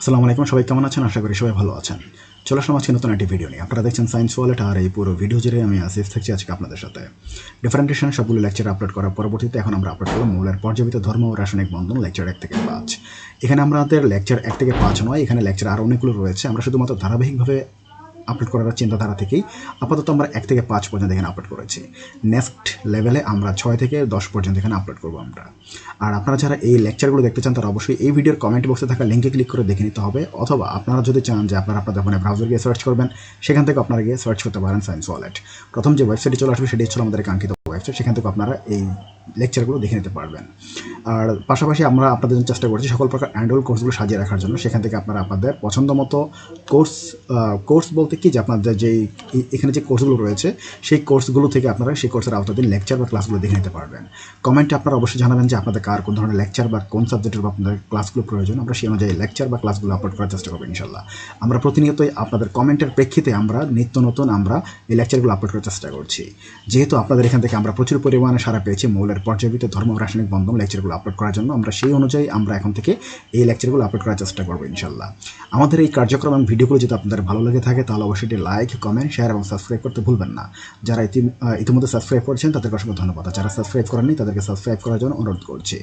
আসসালামু আলাইকুম, সবাই কেমন আছেন? আশা করি সবাই ভালো আছেন। চলে আসলাম আজকে নতুন একটি ভিডিও নিয়ে। আপনারা দেখছেন সায়েন্স ওয়ালেট আর এই পুরো ভিডিও জুড়ে আমি আসিফ থাকছি আজকে আপনাদের সাথে। ডিফারেন্টেশন সবগুলো লেকচার আপলোড করার পরবর্তীতে এখন আমরা আপলোড করলাম মৌলের পর্যাপিত ধর্ম ও রাসায়নিক বন্ধন লেকচার এক থেকে পাঁচ। এখানে আমাদের লেকচার এক থেকে পাঁচ নয়, এখানে লেকচার আরও অনেকগুলো রয়েছে। আমরা শুধুমাত্র ধারাবাহিকভাবে আপলোড করার চিন্তাধারা থেকেই আপাতত আমরা এক থেকে পাঁচ পর্যন্ত এখানে আপলোড করেছি। নেক্সট লেভেলে আমরা ছয় থেকে দশ পর্যন্ত এখানে আপলোড করব আমরা। আর আপনারা যারা এই লেকচারগুলো দেখতে চান, তারা অবশ্যই এই ভিডিওর কমেন্ট বক্সে থাকা লিঙ্কে ক্লিক করে দেখে নিতে হবে। অথবা আপনারা যদি চান যে আপনারা আপনাদের ফোনে ব্রাউজার গিয়ে সার্চ করবেন, সেখান থেকে আপনারা গিয়ে সার্চ করতে পারেন সায়েন্স ওয়ালেট প্রথম যে ওয়েবসাইটে চলে আসবে, সেটি হচ্ছে আমাদের কাঙ্ক্ষিত ওয়েবসাইট সেখান থেকে আপনারা এই লেকচারগুলো দেখে নিতে পারবেন। আর পাশাপাশি আমরা আপনাদের জন্য চেষ্টা করছি সকল প্রকার অ্যান্ড্রয়েড কোর্সগুলো সাজিয়ে রাখার জন্য। সেখান থেকে আপনারা আপনাদের পছন্দ মতো কোর্স কোর্স বলতে কি যে আপনাদের যেই এখানে যে কোর্সগুলো রয়েছে, সেই কোর্সগুলো থেকে আপনারা সেই কোর্সের আওতাধীন লেকচার বা ক্লাসগুলো দেখে নিতে পারবেন। কমেন্টে আপনারা অবশ্যই জানাবেন যে আপনাদের কার কোন ধরনের লেকচার বা কোন সাবজেক্টের বা আপনাদের ক্লাসগুলো প্রয়োজন। আমরা সেই অনুযায়ী লেকচার বা ক্লাসগুলো আপলোড করার চেষ্টা করব ইনশাল্লাহ আমরা প্রতিনিয়তই আপনাদের কমেন্টের প্রেক্ষিতে আমরা নিত্য নতুন আমরা এই লেকচারগুলো আপলোড করার চেষ্টা করছি। যেহেতু আপনাদের এখান থেকে আমরা প্রচুর পরিমাণে সারা পেয়েছি মৌলের পর্যায়ভিত ধর্ম রাসায়নিক বন্ধন লেকচারগুলো আপলোড করার জন্য। আমরা সেই অনুযায়ী আমরা এখন থেকে এই লেকচারগুলো আপলোড করার চেষ্টা করব ইনশাল্লাহ আমাদের এই কার্যক্রম এবং ভিডিওগুলো যদি আপনাদের ভালো লেগে থাকে, তাহলে অবশ্যই এটি লাইক কমেন্ট শেয়ার এবং সাবস্ক্রাইব করতে ভুলবেন না। যারা ইতি ইতিমধ্যে সাবস্ক্রাইব করছেন, তাদেরকে অসংখ্য ধন্যবাদ। যারা সাবস্ক্রাইব করেননি, তাদেরকে সাবস্ক্রাইব করার জন্য অনুরোধ করছি।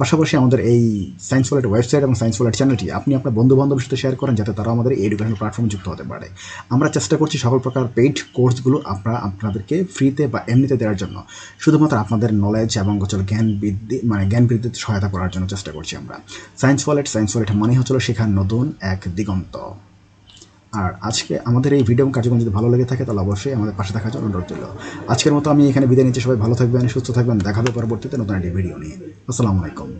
পাশাপাশি আমাদের এই সায়েন্স ওয়ালেট ওয়েবসাইট এবং সায়েন্স ওয়ালেট চ্যানেলটি আপনি আপনার বন্ধু বান্ধবের সাথে শেয়ার করেন, যাতে তারা আমাদের এই এডুকেশনাল প্ল্যাটফর্মে যুক্ত হতে পারে। আমরা চেষ্টা করছি সকল প্রকার পেইড কোর্সগুলো আপনারা আপনাদেরকে ফ্রিতে বা এমনিতে দেওয়ার জন্য। শুধুমাত্র আপনাদের নলেজ এবং গোচল জ্ঞান বৃদ্ধি মানে জ্ঞান বৃদ্ধিতে সহায়তা করার জন্য চেষ্টা করছি আমরা। সায়েন্স ওয়ালেট সায়েন্স ওয়ালেট মানে হচ্ছিল শেখার নতুন এক দিগন্ত। আর আজকে আমাদের এই ভিডিও কার্যক্রম যদি ভালো লেগে থাকে, তাহলে অবশ্যই আমাদের পাশে থাকার জন্য অনুরোধ রইল। আজকের মতো আমি এখানে বিদায় নিচ্ছি, সবাই ভালো থাকবেন, সুস্থ থাকবেন, দেখাবে পরবর্তীতে নতুন একটি ভিডিও নিয়ে। আসসালামু আলাইকুম।